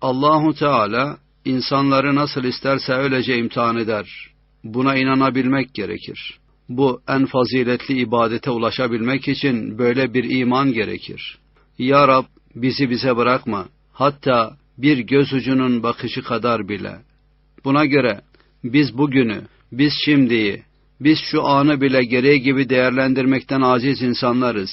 Allahu Teala insanları nasıl isterse öylece imtihan eder. Buna inanabilmek gerekir. Bu en faziletli ibadete ulaşabilmek için böyle bir iman gerekir. Ya Rab bizi bize bırakma. Hatta bir göz ucunun bakışı kadar bile. Buna göre biz bugünü, biz şimdiyi, biz şu anı bile gereği gibi değerlendirmekten aciz insanlarız.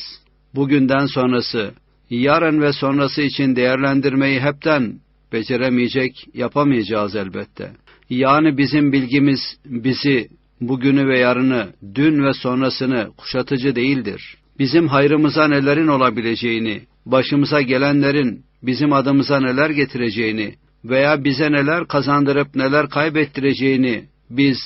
Bugünden sonrası, yarın ve sonrası için değerlendirmeyi hepten beceremeyecek, yapamayacağız elbette. Yani bizim bilgimiz bizi, bugünü ve yarını, dün ve sonrasını kuşatıcı değildir. Bizim hayrımıza nelerin olabileceğini, başımıza gelenlerin bizim adımıza neler getireceğini veya bize neler kazandırıp neler kaybettireceğini biz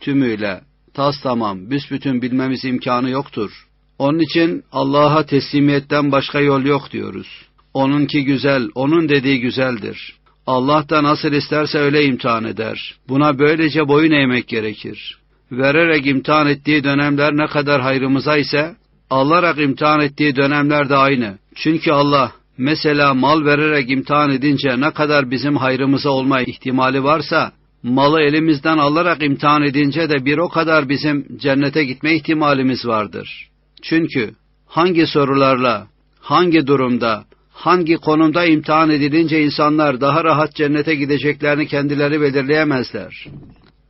tümüyle, tas tamam, büsbütün bilmemiz imkanı yoktur. Onun için Allah'a teslimiyetten başka yol yok diyoruz. Onunki güzel, onun dediği güzeldir. Allah da nasıl isterse öyle imtihan eder. Buna böylece boyun eğmek gerekir. Vererek imtihan ettiği dönemler ne kadar hayrımıza ise, alarak imtihan ettiği dönemler de aynı. Çünkü Allah, mesela mal vererek imtihan edince ne kadar bizim hayrımıza olma ihtimali varsa, malı elimizden alarak imtihan edince de bir o kadar bizim cennete gitme ihtimalimiz vardır. Çünkü hangi sorularla, hangi durumda, hangi konumda imtihan edilince insanlar daha rahat cennete gideceklerini kendileri belirleyemezler.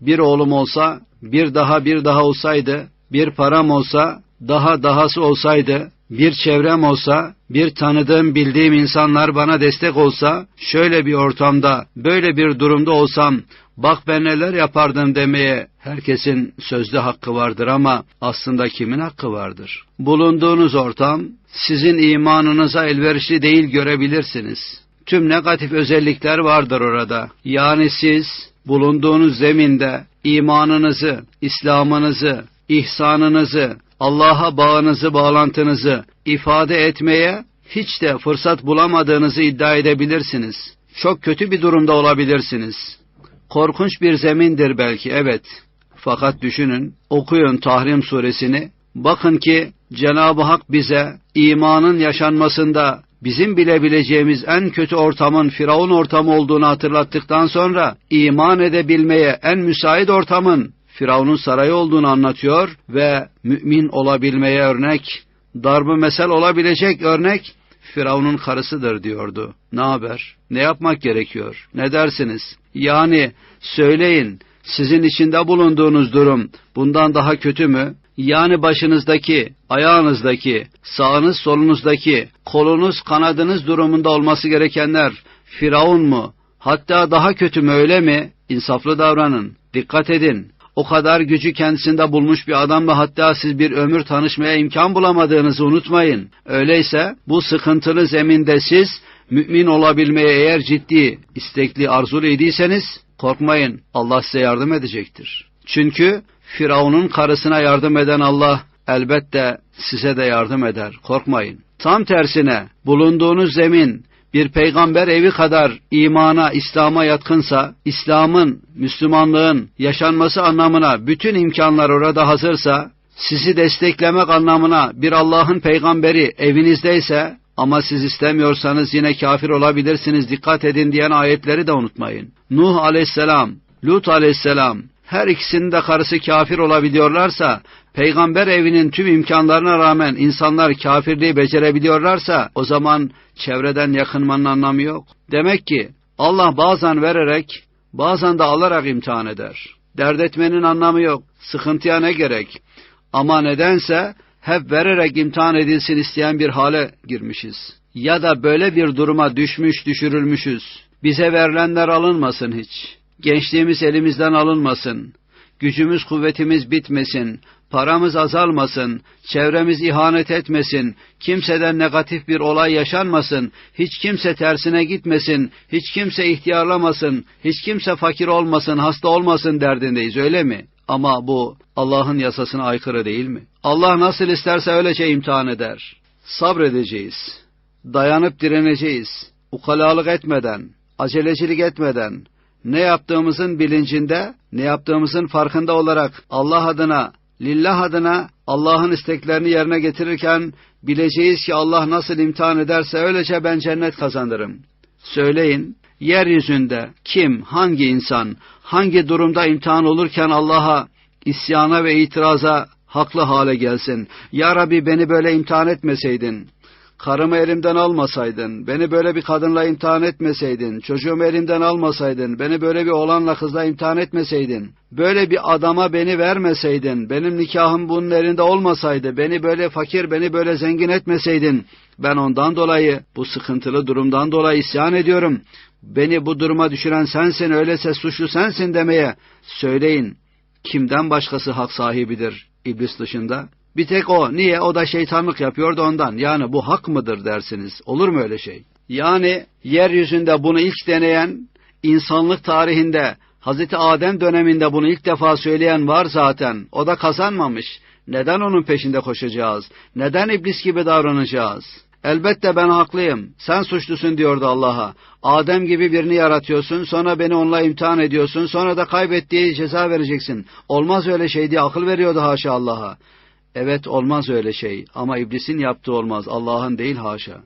Bir oğlum olsa, bir daha bir daha olsaydı, bir param olsa, daha dahası olsaydı, bir çevrem olsa, bir tanıdığım bildiğim insanlar bana destek olsa, şöyle bir ortamda, böyle bir durumda olsam, bak ben neler yapardım demeye herkesin sözlü hakkı vardır ama aslında kimin hakkı vardır? Bulunduğunuz ortam sizin imanınıza elverişli değil görebilirsiniz. Tüm negatif özellikler vardır orada. Yani siz bulunduğunuz zeminde imanınızı, İslam'ınızı, ihsanınızı, Allah'a bağınızı, bağlantınızı ifade etmeye hiç de fırsat bulamadığınızı iddia edebilirsiniz. Çok kötü bir durumda olabilirsiniz. Korkunç bir zemindir belki, evet. Fakat düşünün, okuyun Tahrim suresini. Bakın ki Cenab-ı Hak bize imanın yaşanmasında bizim bilebileceğimiz en kötü ortamın Firavun ortamı olduğunu hatırlattıktan sonra iman edebilmeye en müsait ortamın Firavun'un sarayı olduğunu anlatıyor ve mümin olabilmeye örnek, darbı mesel olabilecek örnek Firavun'un karısıdır diyordu. Ne haber? Ne yapmak gerekiyor? Ne dersiniz? Yani söyleyin sizin içinde bulunduğunuz durum bundan daha kötü mü? Yani başınızdaki, ayağınızdaki, sağınız solunuzdaki, kolunuz kanadınız durumunda olması gerekenler Firavun mu? Hatta daha kötü mü öyle mi? İnsaflı davranın, dikkat edin. O kadar gücü kendisinde bulmuş bir adamla hatta siz bir ömür tanışmaya imkan bulamadığınızı unutmayın. Öyleyse bu sıkıntılı zeminde siz mümin olabilmeye eğer ciddi, istekli, arzulu idiyseniz korkmayın Allah size yardım edecektir. Çünkü Firavun'un karısına yardım eden Allah elbette size de yardım eder. Korkmayın. Tam tersine bulunduğunuz zemin bir peygamber evi kadar imana, İslam'a yatkınsa, İslam'ın, Müslümanlığın yaşanması anlamına bütün imkanlar orada hazırsa, sizi desteklemek anlamına bir Allah'ın peygamberi evinizdeyse, ama siz istemiyorsanız yine kafir olabilirsiniz dikkat edin diyen ayetleri de unutmayın. Nuh aleyhisselam, Lut aleyhisselam, her ikisinin de karısı kafir olabiliyorlarsa, peygamber evinin tüm imkanlarına rağmen insanlar kafirliği becerebiliyorlarsa, o zaman çevreden yakınmanın anlamı yok. Demek ki Allah bazen vererek, bazen de alarak imtihan eder. Dert etmenin anlamı yok. Sıkıntıya ne gerek? Ama nedense hep vererek imtihan edilsin isteyen bir hale girmişiz. Ya da böyle bir duruma düşmüş düşürülmüşüz. Bize verilenler alınmasın hiç. Gençliğimiz elimizden alınmasın. Gücümüz kuvvetimiz bitmesin. Paramız azalmasın. Çevremiz ihanet etmesin. Kimseden negatif bir olay yaşanmasın. Hiç kimse tersine gitmesin. Hiç kimse ihtiyarlamasın. Hiç kimse fakir olmasın, hasta olmasın derdindeyiz öyle mi? Ama bu Allah'ın yasasına aykırı değil mi? Allah nasıl isterse öylece imtihan eder. Sabredeceğiz. Dayanıp direneceğiz. Ukalalık etmeden, acelecilik etmeden, ne yaptığımızın bilincinde, ne yaptığımızın farkında olarak Allah adına, lillah adına Allah'ın isteklerini yerine getirirken bileceğiz ki Allah nasıl imtihan ederse öylece ben cennet kazanırım. Söyleyin, yeryüzünde kim, hangi insan, hangi durumda imtihan olurken Allah'a isyana ve itiraza haklı hale gelsin. Ya Rabbi beni böyle imtihan etmeseydin, karımı elimden almasaydın, beni böyle bir kadınla imtihan etmeseydin, çocuğumu elimden almasaydın, beni böyle bir oğlanla kızla imtihan etmeseydin, böyle bir adama beni vermeseydin, benim nikahım bunun elinde olmasaydı, beni böyle fakir, beni böyle zengin etmeseydin, ben ondan dolayı, bu sıkıntılı durumdan dolayı isyan ediyorum. Beni bu duruma düşüren sensin, öyleyse suçlu sensin demeye söyleyin. Kimden başkası hak sahibidir iblis dışında? Bir tek o. Niye? O da şeytanlık yapıyordu ondan. Yani bu hak mıdır dersiniz. Olur mu öyle şey? Yani yeryüzünde bunu ilk deneyen, insanlık tarihinde, Hazreti Adem döneminde bunu ilk defa söyleyen var zaten. O da kazanmamış. Neden onun peşinde koşacağız? Neden iblis gibi davranacağız? Elbette ben haklıyım. Sen suçlusun diyordu Allah'a. Adem gibi birini yaratıyorsun, sonra beni onunla imtihan ediyorsun, sonra da kaybettiği ceza vereceksin. Olmaz öyle şey diye akıl veriyordu haşa Allah'a. Evet olmaz öyle şey ama iblisin yaptığı olmaz, Allah'ın değil haşa.